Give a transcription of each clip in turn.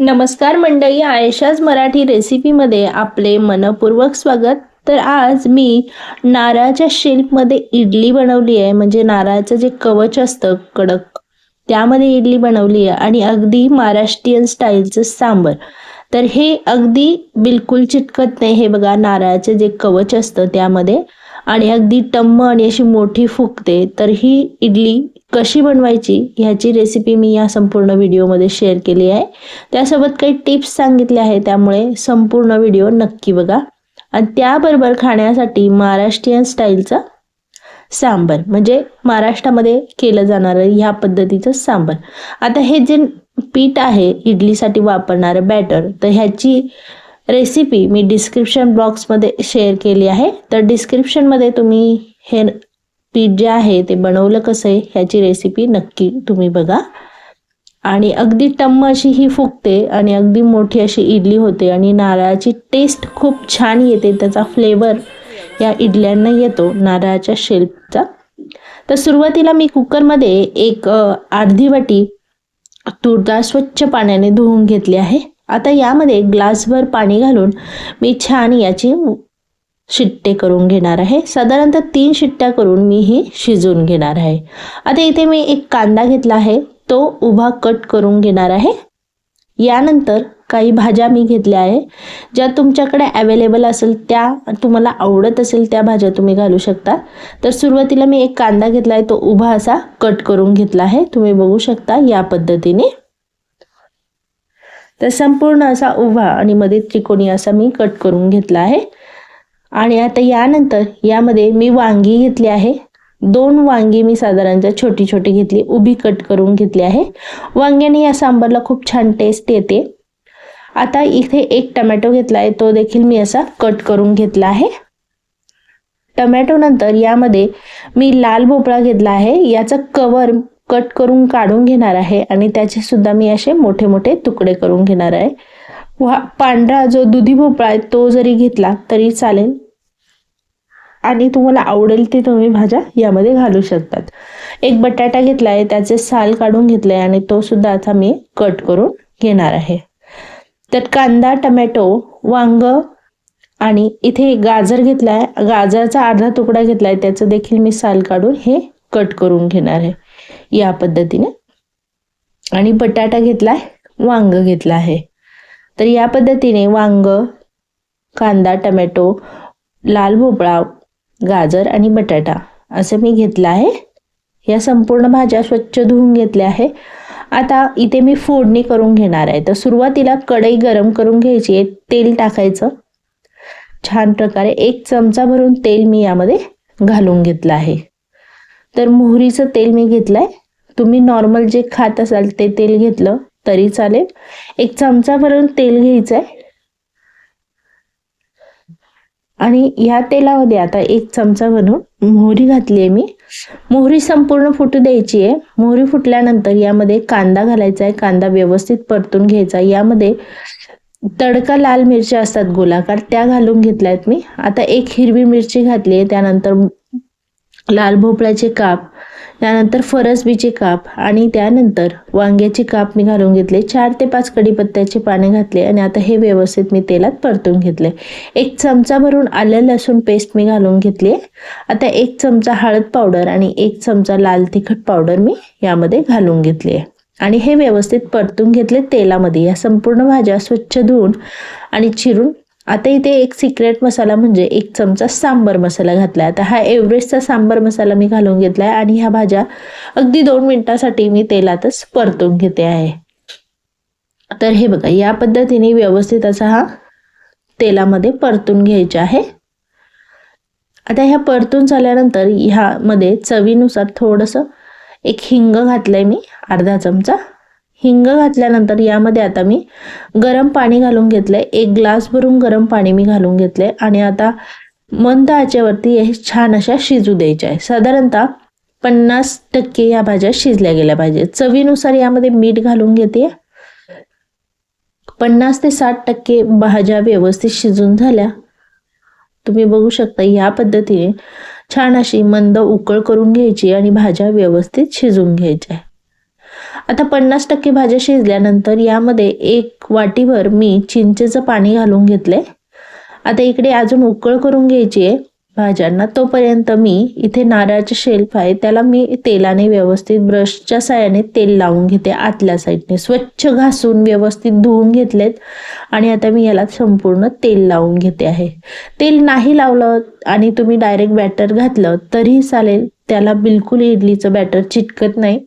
नमस्कार मंडळी आयशाज मराठी रेसिपीमध्ये आपले मनपूर्वक स्वागत. तर आज मी नारळाच्या शेल्फमध्ये इडली बनवली आहे. म्हणजे नारळाचं जे कवच असतं कडक त्यामध्ये इडली बनवली आहे. आणि अगदी महाराष्ट्रीयन स्टाईलचं सांबर. तर हे अगदी बिलकुल चिटकत नाही. हे बघा नारळाचं जे कवच असतं त्यामध्ये. आणि अगदी टम्म आणि अशी मोठी फुगते. तर ही इडली कशी बनवायची ह्याची रेसिपी मी या संपूर्ण व्हिडिओमध्ये शेअर केली आहे. त्यासोबत काही टिप्स सांगितले आहे त्यामुळे संपूर्ण व्हिडिओ नक्की बघा. आणि त्याबरोबर खाण्यासाठी महाराष्ट्रीयन स्टाईलचा सांबर म्हणजे महाराष्ट्रामध्ये केलं जाणारं ह्या पद्धतीचं सांबर. आता हे जे पीठ आहे इडलीसाठी वापरणारं बॅटर तर ह्याची रेसिपी मी डिस्क्रिप्शन बॉक्समध्ये शेअर केली आहे. तर डिस्क्रिप्शनमध्ये तुम्ही हे पीठ जे आहे ते बनवलं कसं आहे ह्याची रेसिपी नक्की तुम्ही बघा. आणि अगदी टम्म अशी ही फुगते आणि अगदी मोठी अशी इडली होते आणि नारळाची टेस्ट खूप छान येते त्याचा फ्लेवर या इडल्यांना येतो नारळाच्या शेल्फचा तर सुरुवातीला मी कुकरमध्ये एक अर्धी वाटी तूरडाळ स्वच्छ पाण्याने धुवून घेतली आहे. आता यामध्ये ग्लासभर पाणी घालून मी छान याची शिट्टे करून घेणार आहे. साधारणतः तीन शिट्ट्या करून मी ही शिजवून घेणार आहे. आता इथे मी एक कांदा घेतला आहे. तो उभा कट करून घेणार आहे. यानंतर काही भाज्या मी घेतल्या आहे. ज्या तुमच्याकडे अवेलेबल असेल त्या तुम्हाला आवडत असेल त्या भाज्या तुम्ही घालू शकता. तर सुरुवातीला मी एक कांदा घेतला आहे. तो उभा असा कट करून घेतला आहे. तुम्ही बघू शकता या पद्धतीने. तर संपूर्ण असा उभा आणि मध्ये त्रिकोणी असा मी कट करून घेतला आहे. आणि आता यानंतर यामध्ये मी वांगी घेतली आहे. दोन वांगी मी साधारणतः छोटी छोटी घेतली उभी कट करून घेतली आहे. वांग्याने या सांबारला खूप छान टेस्ट येते. आता इथे एक टमॅटो घेतला आहे तो देखील मी असा कट करून घेतला आहे. टमॅटो नंतर यामध्ये मी लाल भोपळा घेतला आहे. याचं कवर कट करून काढून घेणार आहे आणि त्याचे सुद्धा मी असे मोठे मोठे तुकडे करून घेणार आहे. पांढरा जो दुधी भोपळा आहे तो जरी घेतला तरी चालेल. आणि तुम्हाला आवडेल ते तुम्ही भाज्या यामध्ये घालू शकतात. एक बटाटा घेतला आहे त्याचे साल काढून घेतले आणि तो सुद्धा आता मी कट करून घेणार आहे. त्यात कांदा टमॅटो वांग आणि इथे गाजर घेतला आहे गाजरचा अर्धा तुकडा घेतला आहे त्याचं देखील मी साल काढून हे कट करून घेणार आहे. या पद्धतीने. आणि बटाटा घेतला आहे वांग घेतला आहे. तर या पद्धतीने वांग कांदा टमॅटो लाल भोपळा गाजर आणि बटाटा असं मी घेतलं आहे. या संपूर्ण भाज्या स्वच्छ धुवून घेतल्या आहे. आता इथे मी फोडणी करून घेणार आहे. तर सुरुवातीला कढई गरम करून घ्यायची आहे. तेल टाकायचं. छान प्रकारे एक चमचा भरून तेल मी यामध्ये घालून घेतलं आहे. तर मोहरीचं तेल मी घेतलं आहे तुम्ही नॉर्मल जे खात असाल ते तेल घेतलं. तरी चालेल. एक चमचा भरून तेल घ्यायचं आहे आणि ह्या तेलामध्ये आता एक चमचा बनवून मोहरी घातली आहे मी. मोहरी संपूर्ण फुटू द्यायची आहे मोहरी फुटल्यानंतर यामध्ये कांदा घालायचा आहे कांदा व्यवस्थित परतून घ्यायचा यामध्ये तडका लाल मिरच्या असतात गोलाकार त्या घालून घेतल्या आहेत मी. आता एक हिरवी मिरची घातली आहे त्यानंतर लाल भोपळ्याचे काप त्यानंतर फरसबीचे काप आणि त्यानंतर वांग्याचे काप मी घालून घेतले. चार ते पाच कढीपत्त्याचे पाने घातले आणि आता हे व्यवस्थित मी तेलात परतून घेतले. एक चमचा भरून आलं लसूण पेस्ट मी घालून घेतली. आता एक चमचा हळद पावडर आणि एक चमचा लाल तिखट पावडर मी यामध्ये घालून घेतली आहे. आणि हे व्यवस्थित परतून घेतले तेलामध्ये. या संपूर्ण भाज्या स्वच्छ धुवून आणि चिरून आता इथे एक सिक्रेट मसाला म्हणजे एक चमचा सांबर मसाला घातला आता हा एव्हरेस्टचा सांबर मसाला मी घालून घेतला आहे आणि ह्या भाज्या अगदी दोन मिनिटासाठी मी तेलातच परतून घेते आहे. तर हे बघा या पद्धतीने व्यवस्थित असा हा तेलामध्ये परतून घ्यायचा आहे. आता ह्या परतून झाल्यानंतर ह्यामध्ये चवीनुसार थोडंसं एक हिंग घातलंय मी अर्धा चमचा. हिंग घातल्यानंतर यामध्ये आता मी गरम पाणी घालून घेतलंय. एक ग्लास भरून गरम पाणी मी घालून घेतलंय. आणि आता मंद आचेवरती हे छान अशा शिजू द्यायच्या आहे साधारणतः पन्नास टक्के या भाज्या शिजल्या गेल्या पाहिजे चवीनुसार यामध्ये मीठ घालून घेते. पन्नास ते साठ टक्के भाज्या व्यवस्थित शिजून झाल्या. तुम्ही बघू शकता या पद्धतीने छान अशी मंद उकळ करून घ्यायची आणि भाज्या व्यवस्थित शिजून घ्यायच्या आता पन्नास टक्के भाज्या शिजल्यानंतर यामध्ये एक वाटीभर मी चिंचेचं पाणी घालून घेतले आता इकडे अजून उकळ करून घ्यायची आहे भाज्यांना. तोपर्यंत मी इथे नारळाचे शेल्फ आहे त्याला मी तेलाने व्यवस्थित ब्रशच्या साह्याने तेल लावून घेते आतल्या साईडने. स्वच्छ घासून व्यवस्थित धुवून घेतलेत आणि आता मी याला संपूर्ण तेल लावून घेते आहे. तेल नाही लावलं आणि तुम्ही डायरेक्ट बॅटर घातलं तरीही चालेल त्याला बिलकुल इडलीचं बॅटर चिटकत नाही.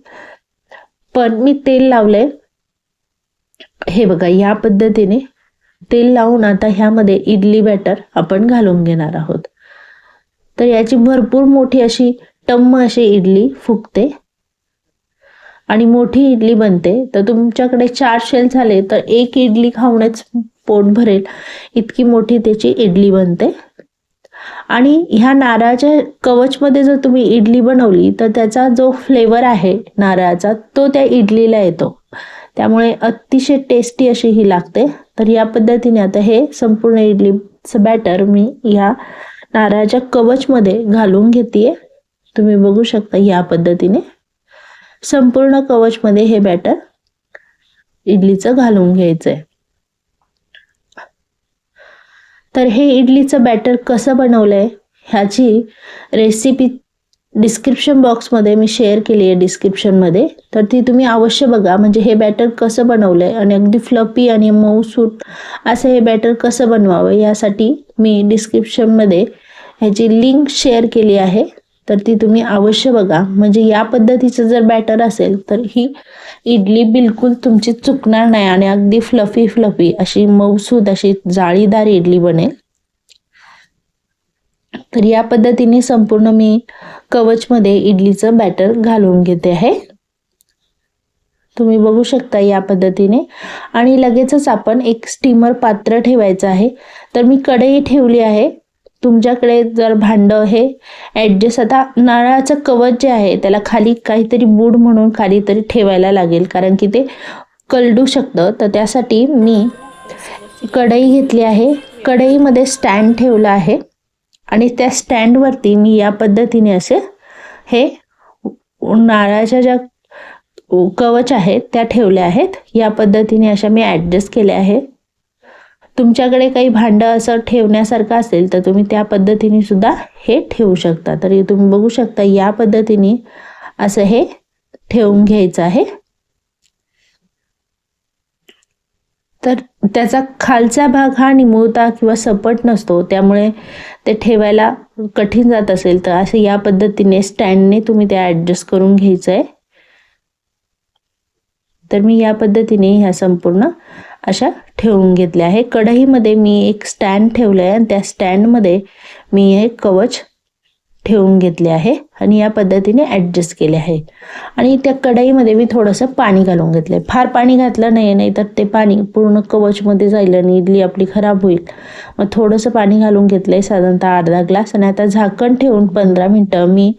पण मी तेल लावलंय. हे बघा या पद्धतीने तेल लावून आता ह्यामध्ये इडली बॅटर आपण घालून घेणार आहोत. तर याची भरपूर मोठी अशी टम्म अशी इडली फुगते. आणि मोठी इडली बनते. तर तुमच्याकडे चार शेल झाले तर एक इडली खाऊनच पोट भरेल. इतकी मोठी त्याची इडली बनते. आणि ह्या नारळाच्या कवचमध्ये जर तुम्ही इडली बनवली तर त्याचा जो फ्लेवर आहे नारळाचा तो त्या इडलीला येतो. त्यामुळे अतिशय टेस्टी अशी ही लागते. तर या पद्धतीने आता हे संपूर्ण इडलीचं बॅटर मी ह्या नारळाच्या कवचमध्ये घालून घेते तुम्ही बघू शकता या पद्धतीने संपूर्ण कवचमध्ये हे बॅटर इडलीचं घालून घ्यायचं आहे तर हे इडलीचं बॅटर कसं बनवलंय ह्याची रेसिपी डिस्क्रिप्शन बॉक्समध्ये मी शेअर केली आहे डिस्क्रिप्शनमध्ये तर ती तुम्ही अवश्य बघा. म्हणजे हे बॅटर कसं बनवलं आहे आणि अगदी फ्लपी आणि मऊसूट असं हे बॅटर कसं बनवावं यासाठी मी डिस्क्रिप्शनमध्ये ह्याची लिंक शेअर केली आहे. तर ती तुम्ही अवश्य बघा. म्हणजे या पद्धतीचं जर बॅटर असेल तर ही इडली बिलकुल तुमची चुकणार नाही आणि अगदी फ्लफी फ्लफी अशी मऊसूद अशी जाळीदार इडली बनेल. तर या पद्धतीने संपूर्ण मी कवचमध्ये इडलीचं बॅटर घालून घेते आहे. तुम्ही बघू शकता या पद्धतीने. आणि लगेचच आपण एक स्टीमर पात्र ठेवायचं आहे. तर मी कढई ठेवली आहे. तुमच्याकडे जर भांडं हे ॲडजस्ट आता नारळाचं कवच जे आहे त्याला खाली काहीतरी बूड म्हणून खाली तरी ठेवायला लागेल. कारण की ते कलडू शकतं. तर त्यासाठी मी कढई घेतली आहे. कढईमध्ये स्टँड ठेवलं आहे. आणि त्या स्टँडवरती मी या पद्धतीने असे हे नारळाच्या ज्या कवच आहेत त्या ठेवल्या आहेत. या पद्धतीने अशा मी ॲडजस्ट केल्या आहेत. तुमच्याकडे काही भांडं असं ठेवण्यासारखं असेल तर तुम्ही त्या पद्धतीने सुद्धा हे ठेवू शकता. तर तुम्ही बघू शकता या पद्धतीने असं हे ठेवून घ्यायचं आहे. तर त्याचा खालचा भाग हा निमुळता किंवा सपट नसतो त्यामुळे ते ठेवायला कठीण जात असेल तर असं या पद्धतीने स्टँडने तुम्ही ते ॲडजस्ट करून घ्यायचं आहे तर मी या पद्धतीने ह्या संपूर्ण अशा ठेवून घेतल्या आहे. कढईमध्ये मी एक स्टँड ठेवलं आहे आणि त्या स्टँडमध्ये मी हे कवच ठेवून घेतले आहे आणि या पद्धतीने ॲडजस्ट केले आहे. आणि त्या कढईमध्ये मी थोडंसं पाणी घालून घेतलं आहे फार पाणी घातलं नाही नाही तर ते पाणी पूर्ण कवचमध्ये जाईल आणि इडली आपली खराब होईल. मग थोडंसं पाणी घालून घेतलं आहे साधारणतः अर्धा ग्लास. आणि आता झाकण ठेवून पंधरा मिनटं मी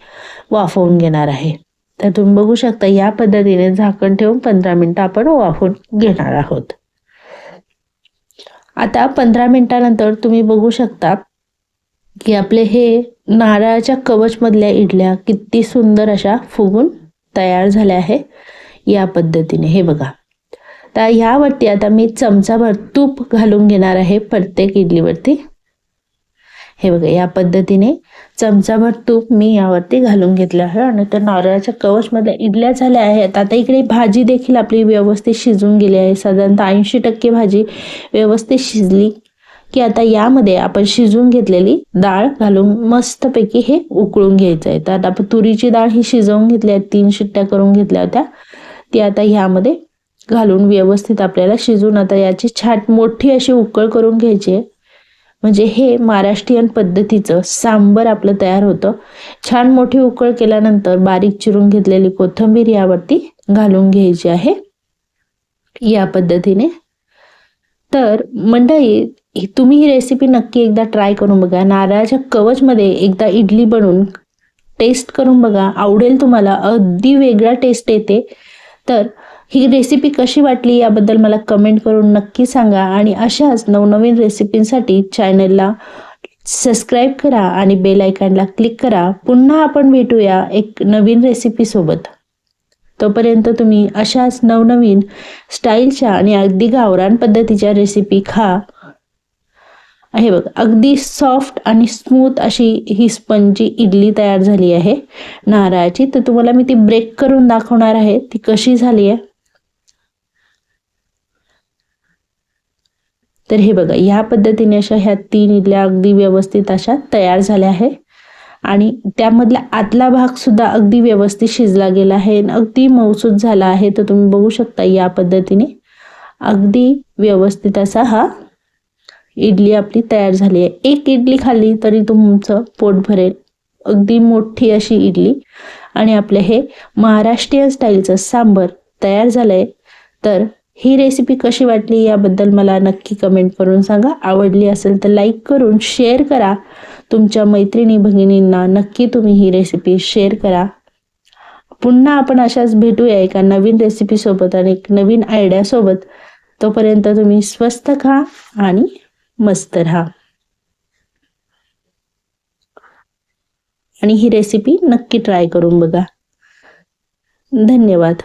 वाफवून घेणार आहे. तर तुम्ही बघू शकता या पद्धतीने झाकण ठेवून पंधरा मिनटं आपण वाफवून घेणार आहोत. आता पंधरा मिनटानंतर तुम्ही बघू शकता की आपले हे नारळाच्या कवचमधल्या इडल्या किती सुंदर अशा फुगून तयार झाल्या आहे या पद्धतीने. हे बघा. तर ह्यावरती आता मी चमचाभर तूप घालून घेणार आहे प्रत्येक इडलीवरती. हे बघा या पद्धतीने चमचाभर तूप मी यावरती घालून घेतलं आहे आणि त्या नारळाच्या कवचमधल्या इडल्या झाल्या आहेत. आता इकडे भाजी देखील आपली व्यवस्थित शिजून गेली आहे. साधारणतः ऐंशी टक्के भाजी व्यवस्थित शिजली की आता यामध्ये आपण शिजून घेतलेली डाळ घालून मस्तपैकी हे उकळून घ्यायचं आहे. तर आपण तुरीची डाळ ही शिजवून घेतली तीन शिट्ट्या करून घेतल्या होत्या. ती आता ह्यामध्ये घालून व्यवस्थित आपल्याला शिजून आता याची छाट मोठी अशी उकळ करून घ्यायची आहे. म्हणजे हे महाराष्ट्रीयन पद्धतीचं सांबर आपलं तयार होतं. छान मोठी उकळ केल्यानंतर बारीक चिरून घेतलेली कोथंबीर यावरती घालून घ्यायची आहे. या पद्धतीने. तर मंडळी तुम्ही ही रेसिपी नक्की एकदा ट्राय करून बघा. नारळाच्या कवचमध्ये एकदा इडली बनवून टेस्ट करून बघा. आवडेल तुम्हाला. अगदी वेगळा टेस्ट येते. तर ही रेसिपी कशी वाटली याबद्दल मला कमेंट करून नक्की सांगा आणि अशाच नवनवीन रेसिपींसाठी चॅनलला सबस्क्राईब करा आणि बेल आयकॉनला क्लिक करा. पुन्हा आपण भेटूया एक नवीन रेसिपीसोबत तोपर्यंत तुम्ही अशाच नवनवीन स्टाईलच्या आणि अगदी गावरान पद्धतीच्या रेसिपी खा. आहे बघ अगदी सॉफ्ट आणि स्मूथ अशी ही स्पंजी इडली तयार झाली आहे. नारळाची तर तुम्हाला मी ती ब्रेक करून दाखवणार आहे. ती कशी झाली आहे? तर हे बघा ह्या पद्धतीने अशा ह्या तीन इडल्या अगदी व्यवस्थित अशा तयार झाल्या आहे आणि त्यामधला आतला भाग सुद्धा अगदी व्यवस्थित शिजला गेला आहे अगदी मौसूद झाला आहे. तर तुम्ही बघू शकता या पद्धतीने अगदी व्यवस्थित असा हा इडली आपली तयार झाली आहे. एक इडली खाल्ली तरी तुमचं पोट भरेल. अगदी मोठी अशी इडली. आणि आपले हे महाराष्ट्रीयन स्टाईलचं सांबर तयार झालं आहे तर ही रेसिपी कशी वाटली याबद्दल मला नक्की कमेंट करून सांगा. आवडली असेल तर लाईक करून शेअर करा. तुमच्या मैत्रिणी भगिनींना नक्की तुम्ही ही रेसिपी शेअर करा. पुन्हा आपण अशाच भेटूया एका नवीन रेसिपीसोबत आणि एक नवीन आयडियासोबत तोपर्यंत तुम्ही स्वस्त खा आणि मस्त राहा. आणि ही रेसिपी नक्की ट्राय करून बघा. धन्यवाद.